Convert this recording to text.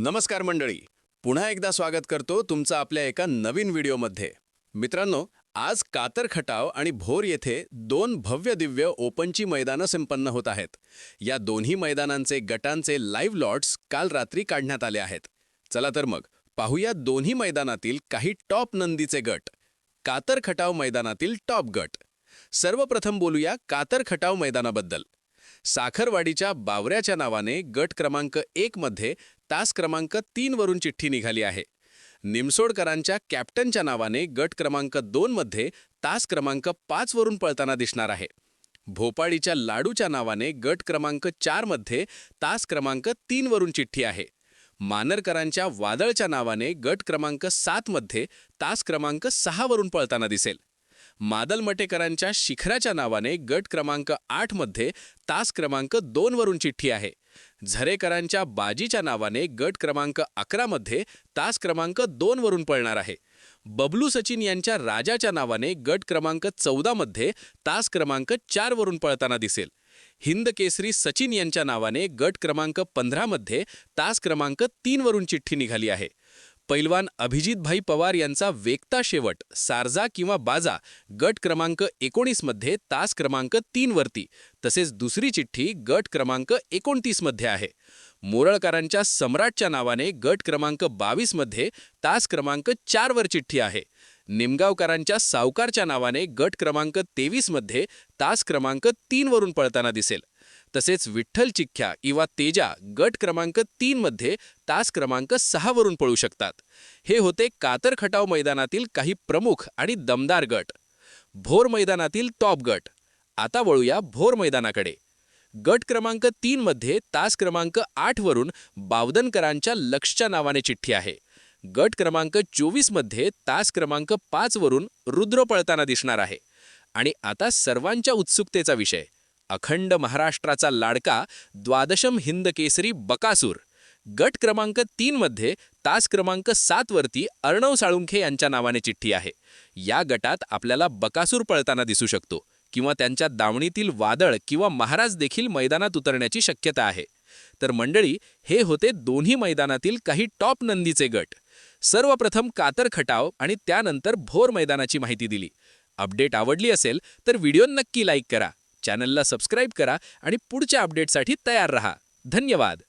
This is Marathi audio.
नमस्कार मंडळी. पुन्हा एकदा स्वागत करतो तुमचं आपल्या एका नवीन व्हिडिओमध्ये. मित्रांनो आज कातर खटाव आणि भोर येथे दोन भव्य दिव्य ओपनची मैदानं संपन्न होत आहेत. या दोन्ही मैदानांचे गटांचे लाईव्ह लॉट्स काल रात्री काढण्यात आले आहेत. चला तर मग पाहूया दोन्ही मैदानातील काही टॉप नंदीचे गट. कातर खटाव मैदानातील टॉप गट. सर्वप्रथम बोलूया कातर खटाव मैदानाबद्दल. साखरवाडीच्या बावऱ्याच्या नावाने गट क्रमांक एक मध्ये तास क्रमांक तीन वरून चिठ्ठी निघाली आहे. निमसोडकरांच्या कॅप्टनच्या नावाने गट क्रमांक दोन मध्ये तास क्रमांक पाच वरून पळताना दिसणार आहे. भोपाळीच्या लाडूच्या नावाने गट क्रमांक चारमध्ये तास क्रमांक तीन वरून चिठ्ठी आहे. मानरकरांच्या वादळच्या नावाने गट क्रमांक सात मध्ये तास क्रमांक सहा वरून पळताना दिसेल. मादलमटेकरांच्या शिखराच्या नावाने गट क्रमांक आठमध्ये तास क्रमांक दोन वरून चिठ्ठी आहे. झरेकरांच्या बाजीच्या नावाने गट क्रमांक अकरा मध्ये तास क्रमांक दोन वरून पळणार आहे. बबलू सचिन यांच्या राजाच्या नावाने गट क्रमांक चौदा मध्ये तास क्रमांक चार वरून पळताना दिसेल. हिंद केसरी सचिन यांच्या नावाने गट क्रमांक पंधरा मध्ये तास क्रमांक तीन वरून चिठ्ठी निघाली आहे. पैलवान अभिजितभाई पवार यांचा वेगता शेवट सारजा किंवा बाजा गट क्रमांक एकोणीसमध्ये तास क्रमांक तीनवरती तसेच दुसरी चिठ्ठी गट क्रमांक एकोणतीसमध्ये आहे. मोरळकरांच्या सम्राटच्या नावाने गट क्रमांक बावीसमध्ये तास क्रमांक चारवर चिठ्ठी आहे. निमगावकरांच्या सावकारच्या नावाने गट क्रमांक तेवीसमध्ये तास क्रमांक तीनवरून पळताना दिसेल. तसेच विठ्ठल चिख्या किंवा तेजा गट क्रमांक तीन मध्ये तास क्रमांक सहा वरून पळू शकतात. हे होते कातर खटाव मैदानातील काही प्रमुख आणि दमदार गट. भोर मैदानातील टॉप गट. आता वळूया भोर मैदानाकडे. गट क्रमांक तीनमध्ये तास क्रमांक आठवरून बावदनकरांच्या लक्षच्या नावाने चिठ्ठी आहे. गट क्रमांक चोवीसमध्ये तास क्रमांक पाच वरून रुद्र पळताना दिसणार आहे. आणि आता सर्वांच्या उत्सुकतेचा विषय. अखंड महाराष्ट्राचा लाडका द्वादशम हिंद केसरी बकासूर. गट क्रमांक तीन मध्ये तास क्रमांक सातवरती अर्णव साळुंखे यांच्या नावाने चिठ्ठी आहे. या गटात आपल्याला बकासूर पळताना दिसू शकतो किंवा त्यांच्या दावणीतील वादळ किंवा महाराज देखील मैदानात उतरण्याची शक्यता आहे. तर मंडळी हे होते दोन्ही मैदानातील काही टॉप नंदीचे गट. सर्वप्रथम कातर खटाव आणि त्यानंतर भोर मैदानाची माहिती दिली. अपडेट आवडली असेल तर व्हिडिओ नक्की लाईक करा. चॅनलला सबस्क्राईब करा आणि पुढच्या अपडेटसाठी तयार रहा. धन्यवाद.